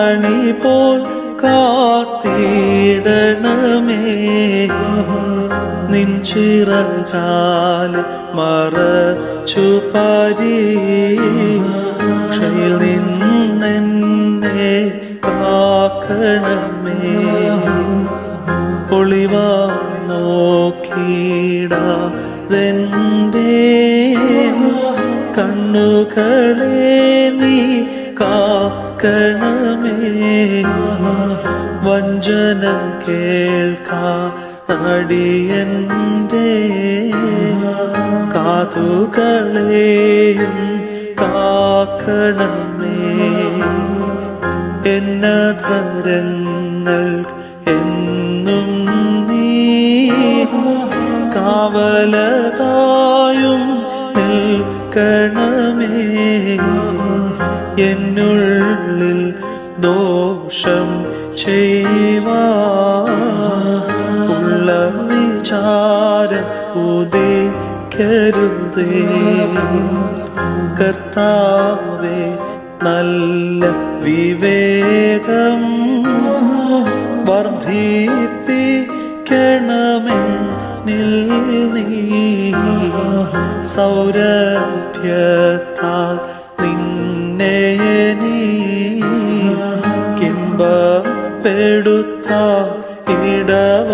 മണി പോൽ കാത്തിടണമേ. നിൻചിറകാൽ മറച്ചു പരീക്ഷയിൽ നിന്നെ കാക്കണമേ. ഒളിവാ നോക്കിയിടാതെന്റെ കണ്ണുകളെ നീ കാക്കണമേ വഞ്ചന കേൾക്കാ കാതുകളെയും കാക്കണമേ. എന്നധരങ്ങൾ എന്നും നീ കാവലതായും എന്നുള്ളിൽ ദോഷം ചെയ്യുള്ള വിചാരം ഉദിക്കരുതേ. കർത്താവേ നല്ല വിവേകം വർദ്ധിപ്പിക്കണമെന്നിൽ നീ. സൗരഭ്യത്താൽ പെടുത്ത ഇടവ